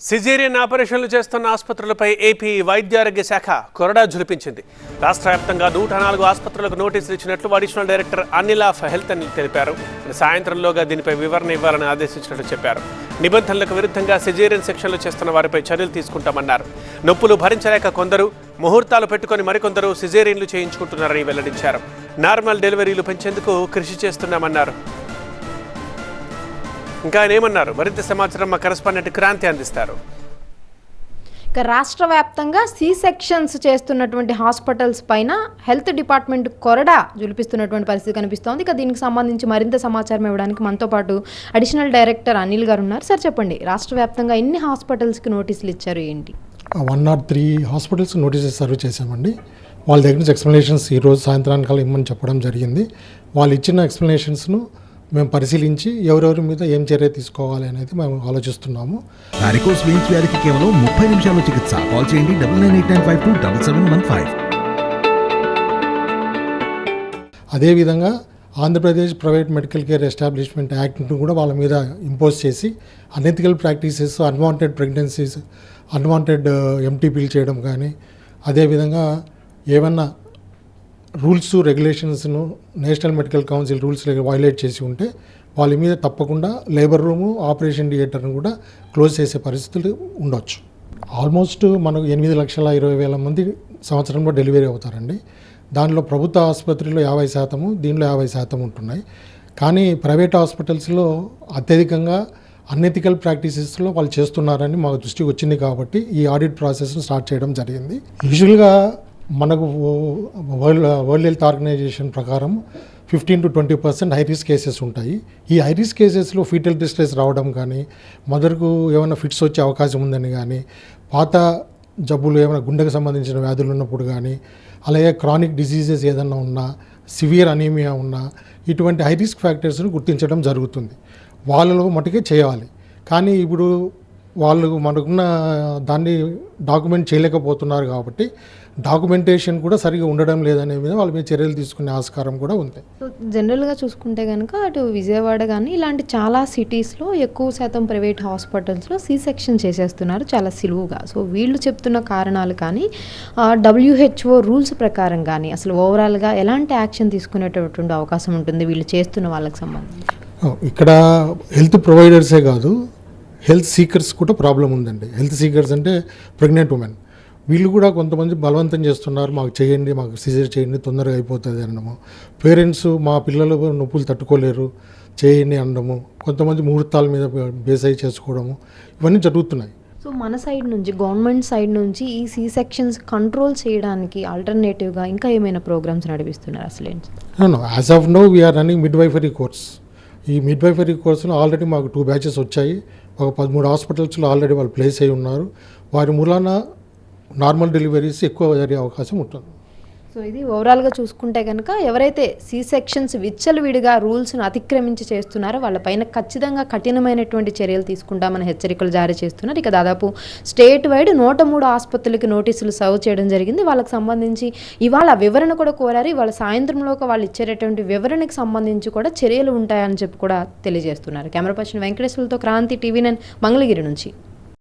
Caesarean ఆపరేషన్లు చేస్తున్న ఆసుపత్రులపై AP వైద్యారోగ్య శాఖ కొరడా జులిపించింది రాష్ట్ర వ్యాప్తంగా నూట నాలుగు ఆసుపత్రులకు నోటీసులు ఇచ్చినట్లు additional director Anil of health అని తెలిపారు. సాయంత్రంలోగా దీనిపై వివరణ ఇవ్వాలని ఆదేశించినట్లు చెప్పారు. నిబంధనలకు విరుద్ధంగా సిజేరియన్ సెక్షన్లు చేస్తున్న వారిపై చర్యలు తీసుకుంటామన్నారు. నొప్పులు భరించలేక కొందరు ముహూర్తాలు పెట్టుకొని మరికొందరు సిజేరియన్లు చేయించుకుంటున్నారని వెల్లడించారు. నార్మల్ డెలివరీలు పెంచేందుకు కృషి చేస్తున్నామన్నారు. ఇంకా ఆయన ఏమన్నారు? మరింత సమాచారం మా కరెస్పాండెంట్ క్రాంతి అందిస్తారు. ఇక రాష్ట్ర వ్యాప్తంగా సి సెక్షన్స్ చేస్తున్నటువంటి హాస్పిటల్స్ పైన హెల్త్ డిపార్ట్మెంట్ కొరడా జులిపిస్తున్నటువంటి పరిస్థితి కనిపిస్తోంది. ఇక దీనికి సంబంధించి మరింత సమాచారం ఇవ్వడానికి మనతో పాటు అడిషనల్ డైరెక్టర్ అనిల్ గారు ఉన్నారు. సార్ చెప్పండి. రాష్ట్ర వ్యాప్తంగా ఎన్ని హాస్పిటల్స్కి నోటీసులు ఇచ్చారు ఏంటి? One nought three hospitals notices serve చేశామండి. వాళ్ళ దగ్గర నుంచి ఎక్స్ప్లెనేషన్స్ ఈరోజు సాయంత్రానికల్లా ఇమ్మని చెప్పడం జరిగింది. వాళ్ళు ఇచ్చిన ఎక్స్ప్లెనేషన్స్ను మేము పరిశీలించి ఎవరెవరి మీద ఏం చర్య తీసుకోవాలి అనేది మేము ఆలోచిస్తున్నాము. వారికోస్ వెయిన్స్ వ్యాధికి కేవలం ముప్పై నిమిషాల్లో చికిత్స. కాల్ చేయండి double nine eight nine five two double seven one five. అదేవిధంగా Andhra Pradesh private medical care establishment యాక్ట్ను కూడా వాళ్ళ మీద ఇంపోజ్ చేసి unethical practices unwanted pregnancies unwanted ఎంటీపీలు చేయడం కానీ అదేవిధంగా ఏమన్నా rules రెగ్యులేషన్స్ను National Medical Council rules violate చేసి ఉంటే వాళ్ళ మీద తప్పకుండా లేబర్ రూము ఆపరేషన్ థియేటర్ను కూడా క్లోజ్ చేసే పరిస్థితులు ఉండొచ్చు. ఆల్మోస్ట్ మనకు ఎనిమిది లక్షల ఇరవై వేల మంది సంవత్సరంలో డెలివరీ అవుతారండి. దానిలో ప్రభుత్వ ఆసుపత్రిలో యాభై శాతము దీనిలో యాభై శాతం ఉంటున్నాయి. కానీ ప్రైవేట్ హాస్పిటల్స్లో అత్యధికంగా అన్ఎథికల్ ప్రాక్టీసెస్లో వాళ్ళు చేస్తున్నారని మాకు దృష్టికి వచ్చింది కాబట్టి ఈ ఆడిట్ ప్రాసెస్ను స్టార్ట్ చేయడం జరిగింది. యూజువల్గా మనకు వరల్డ్ వరల్డ్ హెల్త్ ఆర్గనైజేషన్ ప్రకారం fifteen to twenty percent high risk cases ఉంటాయి. ఈ హై రిస్క్ కేసెస్లో ఫీటల్ డిస్ట్రెస్ రావడం కానీ మదర్కు ఏమైనా ఫిట్స్ వచ్చే అవకాశం ఉందని కానీ పాత జబ్బులు ఏమైనా గుండెకు సంబంధించిన వ్యాధులు ఉన్నప్పుడు కానీ అలాగే క్రానిక్ డిసీజెస్ ఏదన్నా ఉన్నా సివియర్ అనీమియా ఉన్నా ఇటువంటి హై రిస్క్ ఫ్యాక్టర్స్ను గుర్తించడం జరుగుతుంది. వాళ్ళలో మటుకే చేయాలి. కానీ ఇప్పుడు వాళ్ళు మనకున్న దాన్ని డాక్యుమెంట్ చేయలేకపోతున్నారు కాబట్టి డాక్యుమెంటేషన్ కూడా సరిగా ఉండడం లేదనే మీద వాళ్ళ మీద చర్యలు తీసుకునే ఆస్కారం కూడా ఉంది. జనరల్గా చూసుకుంటే కనుక అటు విజయవాడ కానీ ఇలాంటి చాలా సిటీస్లో ఎక్కువ శాతం ప్రైవేట్ హాస్పిటల్స్లో సి సెక్షన్ చేసేస్తున్నారు చాలా సులువుగా. సో వీళ్ళు చెప్తున్న కారణాలు కానీ డబ్ల్యూహెచ్ఓ రూల్స్ ప్రకారం కానీ అసలు ఓవరాల్గా ఎలాంటి యాక్షన్ తీసుకునేటటువంటి అవకాశం ఉంటుంది వీళ్ళు చేస్తున్న వాళ్ళకి సంబంధించి? ఇక్కడ హెల్త్ ప్రొవైడర్సే కాదు హెల్త్ సీకర్స్ కూడా ప్రాబ్లం ఉందండి. హెల్త్ సీకర్స్ అంటే ప్రెగ్నెంట్ ఉమెన్. వీళ్ళు కూడా కొంతమంది బలవంతం చేస్తున్నారు మాకు చేయండి మాకు సిజర్ చేయండి తొందరగా అయిపోతుంది అనడము పేరెంట్స్ మా పిల్లలు నొప్పులు తట్టుకోలేరు చేయండి అనడము కొంతమంది ముహూర్తాల మీద బేస్ అయి చేసుకోవడము. ఇవన్నీ జరుగుతున్నాయి. సో మన సైడ్ నుంచి గవర్నమెంట్ సైడ్ నుంచి ఈ సి సెక్షన్స్ కంట్రోల్ చేయడానికి ఆల్టర్నేటివ్గా ఇంకా ఏమైనా ప్రోగ్రామ్స్ నడిపిస్తున్నారు అసలు as of now we are running midwifery course. ఈ మిడ్ వైఫరీ కోర్సులో ఆల్రెడీ మాకు టూ బ్యాచెస్ వచ్చాయి. ఒక పదమూడు హాస్పిటల్స్లో ఆల్రెడీ వాళ్ళు ప్లేస్ అయి ఉన్నారు. వారి మూలాన నార్మల్ డెలివరీస్ ఎక్కువ జరిగే అవకాశం ఉంటుంది. సో ఇది ఓవరాల్గా చూసుకుంటే కనుక ఎవరైతే సి సెక్షన్స్ విచ్చలవిడిగా రూల్స్ను అతిక్రమించి చేస్తున్నారో వాళ్ళపైన ఖచ్చితంగా కఠినమైనటువంటి చర్యలు తీసుకుంటామని హెచ్చరికలు జారీ చేస్తున్నారు. ఇక దాదాపు స్టేట్ వైడ్ నూట మూడు ఆసుపత్రులకి నోటీసులు సర్వ్ చేయడం జరిగింది. వాళ్ళకి సంబంధించి ఇవాళ వివరణ కూడా కోరారు. ఇవాళ సాయంత్రంలోకి వాళ్ళు ఇచ్చేటటువంటి వివరణకి సంబంధించి కూడా చర్యలు ఉంటాయని చెప్పి కూడా తెలియజేస్తున్నారు. కెమెరా పర్సన్ వెంకటేశ్వరులతో క్రాంతి టీవీ నైన్ మంగళగిరి నుంచి.